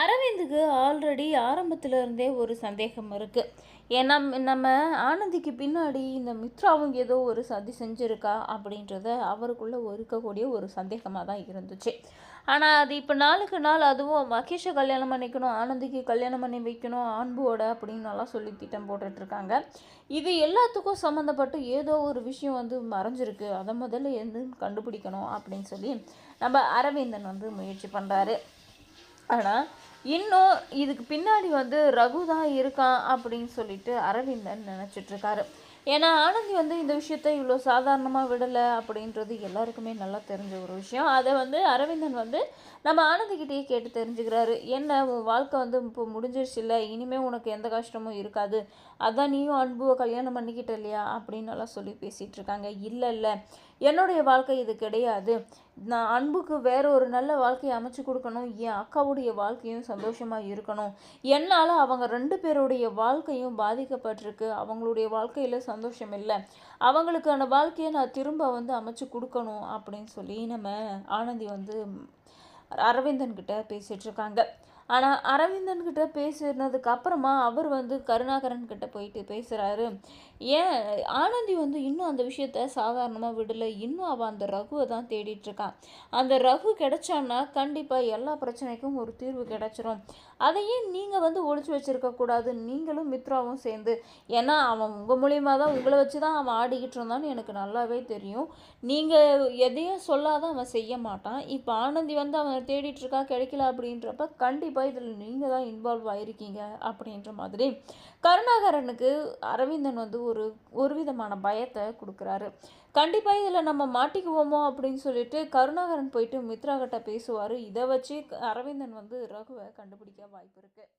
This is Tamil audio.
அரவிந்துக்கு ஆல்ரெடி ஆரம்பத்தில் இருந்தே ஒரு சந்தேகம் இருக்குது ஏன்னா நம்ம ஆனந்திக்கு பின்னாடி இந்த மித்ராவும் ஏதோ ஒரு சதி செஞ்சுருக்கா அப்படின்றத அவருக்குள்ளே இருக்கக்கூடிய ஒரு சந்தேகமாக தான் இருந்துச்சு. ஆனால் அது இப்போ நாளுக்கு நாள் அதுவும் மகேஷை கல்யாணம் பண்ணிக்கணும், ஆனந்திக்கு கல்யாணம் பண்ணி வைக்கணும் அன்போட அப்படின்னுலாம் சொல்லி திட்டம் போட்டுட்ருக்காங்க இது எல்லாத்துக்கும் சம்மந்தப்பட்டு ஏதோ ஒரு விஷயம் வந்து மறைஞ்சிருக்கு. அதை முதல்ல எது கண்டுபிடிக்கணும் அப்படின்னு சொல்லி நம்ம அரவிந்தன் வந்து முயற்சி பண்ணுறாரு ஆனால் இன்னும் இதுக்கு பின்னாடி வந்து ரகு தான் இருக்கான் அப்படின்னு சொல்லிட்டு அரவிந்தன் நினச்சிட்ருக்காரு ஏன்னா ஆனந்தி வந்து இந்த விஷயத்த இவ்வளோ சாதாரணமாக விடலை அப்படின்றது எல்லாருக்குமே நல்லா தெரிஞ்ச ஒரு விஷயம். அதை வந்து அரவிந்தன் வந்து நம்ம ஆனந்திக்கிட்டேயே கேட்டு தெரிஞ்சுக்கிறாரு. என்ன உன் வாழ்க்கை வந்து இப்போ முடிஞ்சிருச்சுல்ல, இனிமேல் உனக்கு எந்த கஷ்டமும் இருக்காது. அதான் நீயும் அன்புவை கல்யாணம் பண்ணிக்கிட்ட இல்லையா அப்படின்னு எல்லாம் சொல்லி பேசிகிட்டு இருக்காங்க. இல்லை இல்லை என்னுடைய வாழ்க்கை இது கிடையாது. நான் அன்புக்கு வேற ஒரு நல்ல வாழ்க்கையை அமைச்சு கொடுக்கணும் என் அக்காவுடைய வாழ்க்கையும் சந்தோஷமாக இருக்கணும். என்னால் அவங்க ரெண்டு பேருடைய வாழ்க்கையும் பாதிக்கப்பட்டிருக்கு. அவங்களுடைய வாழ்க்கையில் சந்தோஷம் இல்லை அவங்களுக்கான வாழ்க்கையை நான் திரும்ப வந்து அமைச்சு கொடுக்கணும் அப்படின்னு சொல்லி நம்ம ஆனந்தி வந்து அரவிந்தன் கிட்ட பேசிகிட்டு இருக்காங்க. ஆனால் அரவிந்தன் கிட்ட பேசினதுக்கு அப்புறமா அவர் வந்து கருணாகரன் கிட்ட போயிட்டு பேசுகிறாரு ஏன் ஆனந்தி வந்து இன்னும் அந்த விஷயத்த சாதாரணமாக விடலை இன்னும் அவள் அந்த ரகுவை தான் தேடிட்டுருக்கான் அந்த ரகு கிடைச்சான்னா கண்டிப்பாக எல்லா பிரச்சனைக்கும் ஒரு தீர்வு கிடைச்சிரும். அதையே நீங்கள் வந்து ஒழிச்சு வச்சுருக்கக்கூடாது நீங்களும் மித்ராவும் சேர்ந்து. ஏன்னா அவன் உங்கள் மூலியமாக தான் உங்களை வச்சு தான் அவன் ஆடிக்கிட்டு இருந்தான்னு எனக்கு நல்லாவே தெரியும். நீங்கள் எதையும் சொல்லாத அவன் செய்ய மாட்டான். இப்போ ஆனந்தி வந்து அவன் தேடிட்டுருக்கா கிடைக்கல அப்படின்றப்ப கண்டிப்பாக இதில் நீங்கள் தான் இன்வால்வ் ஆகிருக்கீங்க அப்படின்ற மாதிரி கருணாகரனுக்கு அரவிந்தன் வந்து ஒரு ஒரு விதமான பயத்தை கொடுக்குறாரு. கண்டிப்பாக இதில் நம்ம மாட்டிக்குவோமோ அப்படின்னு சொல்லிட்டு கருணாகரன் போயிட்டு மித்ரா கிட்ட பேசுவார். இதை வச்சு அரவிந்தன் வந்து ரகுவை கண்டுபிடிக்க வாய்ப்பு இருக்குது